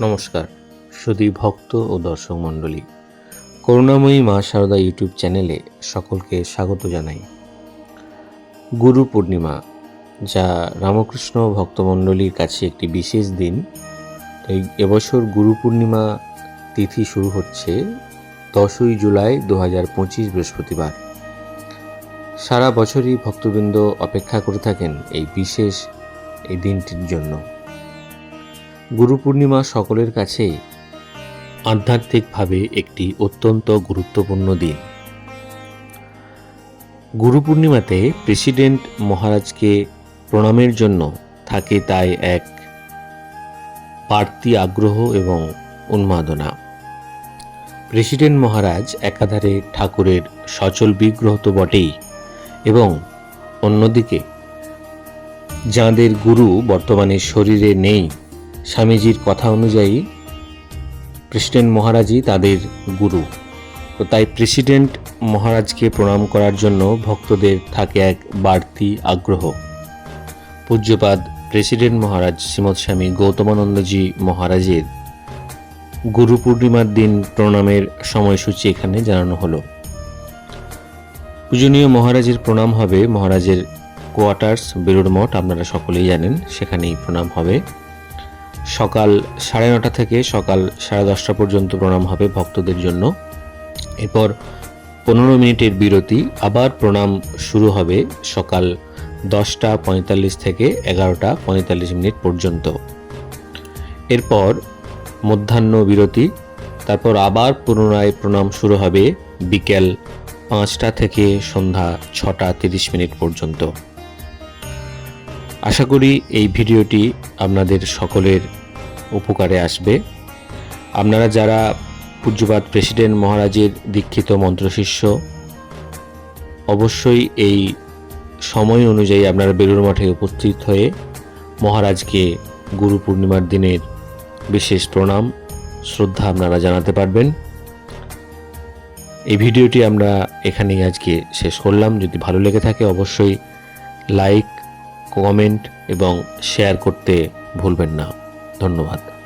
নমস্কার সুদী ভক্ত ও দর্শক মণ্ডলী। করুণাময়ী মা সারদা ইউটিউব চ্যানেলে সকলকে স্বাগত জানাই। গুরু পূর্ণিমা, যা রামকৃষ্ণ ভক্তমণ্ডলীর কাছে একটি বিশেষ দিন। এই এবছর গুরু পূর্ণিমা তিথি শুরু হচ্ছে দশই জুলাই দু হাজার পঁচিশ বৃহস্পতিবার। সারা বছরই ভক্তবৃন্দ অপেক্ষা করে থাকেন এই বিশেষ এই দিনটির জন্য। গুরু পূর্ণিমা সকলের কাছেই আধ্যাত্মিকভাবে একটি অত্যন্ত গুরুত্বপূর্ণ দিন। গুরু পূর্ণিমাতে প্রেসিডেন্ট মহারাজকে প্রণামের জন্য থাকে তাই এক বাড়তি আগ্রহ এবং উন্মাদনা। প্রেসিডেন্ট মহারাজ একাধারে ঠাকুরের সচল বিগ্রহ তো বটেই এবং অন্যদিকে যাঁদের গুরু বর্তমানে শরীরে নেই স্বামীজির কথা অনুযায়ী প্রেসিডেন্ট মহারাজই তাদের গুরু। তো তাই প্রেসিডেন্ট মহারাজকে প্রণাম করার জন্য ভক্তদের থাকে এক বাড়তি আগ্রহ। পূজ্যপাদ প্রেসিডেন্ট মহারাজ শ্রীমৎ স্বামী গৌতমানন্দজি মহারাজের গুরু পূর্ণিমার দিন প্রণামের সময়সূচি এখানে জানানো হলো। পূজনীয় মহারাজের প্রণাম হবে মহারাজের কোয়ার্টার্স, বেলুড় মঠ আপনারা সকলেই জানেন, সেখানেই প্রণাম হবে। সকাল সাড়ে নটা থেকে সকাল সাড়ে দশটা পর্যন্ত প্রণাম হবে ভক্তদের জন্য। এরপর পনেরো মিনিটের বিরতি, আবার প্রণাম শুরু হবে সকাল দশটা পঁয়তাল্লিশ থেকে এগারোটা পঁয়তাল্লিশ মিনিট পর্যন্ত। এরপর মধ্যাহ্ন বিরতি, তারপর আবার পুনরায় প্রণাম শুরু হবে বিকেল পাঁচটা থেকে সন্ধ্যা ছটা তিরিশ মিনিট পর্যন্ত। আশা করি এই ভিডিওটি আপনাদের সকলের উপকারে আসবে। আপনারা যারা পূজ্যপাত প্রেসিডেন্ট মহারাজের দীক্ষিত মন্ত্রশিষ্য অবশ্যই এই সময় অনুযায়ী আপনারা বেলুড় মঠে উপস্থিত হয়ে মহারাজকে গুরু পূর্ণিমার দিনের বিশেষ প্রণাম, শ্রদ্ধা আপনারা জানাতে পারবেন। এই ভিডিওটি আমরা এখানেই আজকে শেষ করলাম। যদি ভালো লেগে থাকে অবশ্যই লাইক কমেন্ট এবং শেয়ার করতে ভুলবেন না। ধন্যবাদ।